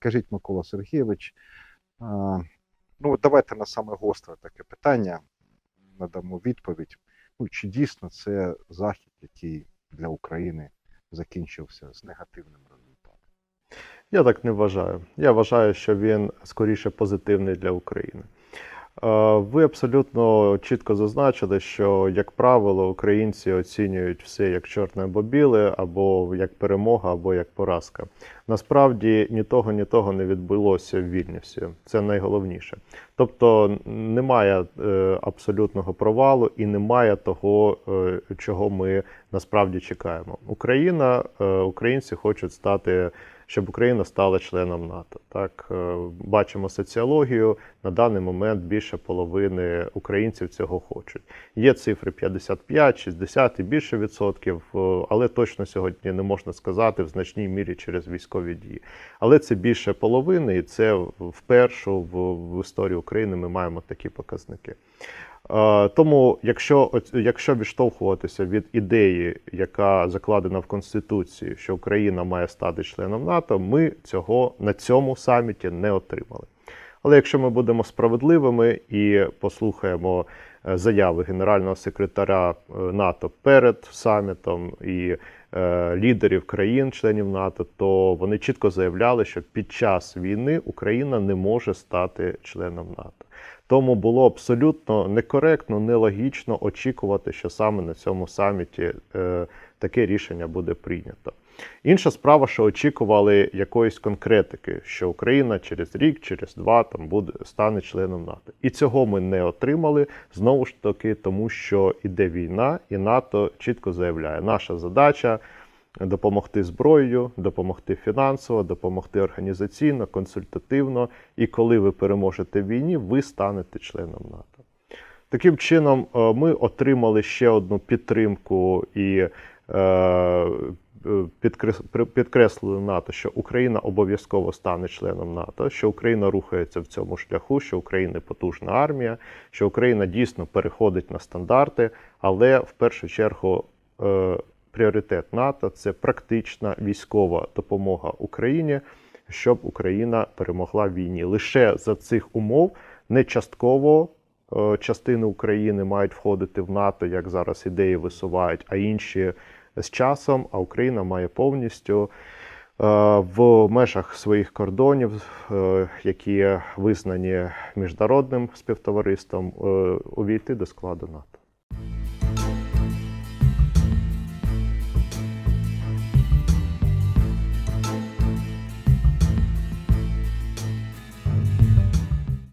Скажіть, Микола Сергійович, ну давайте на саме гостре таке питання надамо відповідь. Ну, чи дійсно це захід, який для України закінчився з негативним результатом? Я так не вважаю. Я вважаю, що він скоріше позитивний для України. Е, Ви абсолютно чітко зазначили, що, як правило, українці оцінюють все як чорне або біле, або як перемога, або як поразка. Насправді ні того, ні того не відбулося в Вільнюсі. Це найголовніше. Тобто немає е, абсолютного провалу і немає того, е, чого ми насправді чекаємо. Україна, українці хочуть стати щоб Україна стала членом НАТО. Так е, бачимо соціологію. На даний момент більше половини українців цього хочуть. Є цифри 55, 60 і більше відсотків, е, але точно сьогодні не можна сказати в значній мірі через військові дії. Але це більше половини, і це вперше в, в історії України ми маємо такі показники. Е, Тому, якщо якщо відштовхуватися від ідеї, яка закладена в Конституції, що Україна має стати членом НАТО, ми цього на цьому саміті не отримали. Але якщо ми будемо справедливими і послухаємо е, заяви генерального секретаря е, НАТО перед самітом і е, лідерів країн-членів НАТО, то вони чітко заявляли, що під час війни Україна не може стати членом НАТО. Тому було абсолютно некоректно, нелогічно очікувати, що саме на цьому саміті таке рішення буде прийнято. Інша справа, що очікували якоїсь конкретики, що Україна через рік, через два там буде стане членом НАТО. І цього ми не отримали знову ж таки, тому що іде війна, і НАТО чітко заявляє, наша задача допомогти зброєю, допомогти фінансово, допомогти організаційно, консультативно. І коли ви переможете в війні, ви станете членом НАТО. Таким чином, е, ми отримали ще одну підтримку і е, е, підкреслили НАТО, що Україна обов'язково стане членом НАТО, що Україна рухається в цьому шляху, що Україна потужна армія, що Україна дійсно переходить на стандарти, але в першу чергу е, пріоритет НАТО це практична військова допомога Україні, щоб Україна перемогла в війні. Лише за цих умов не частково частини України мають входити в НАТО, як зараз ідеї висувають, а інші з часом. А Україна має повністю е, в межах своїх кордонів, е, які визнані міжнародним співтовариством, е, увійти до складу НАТО.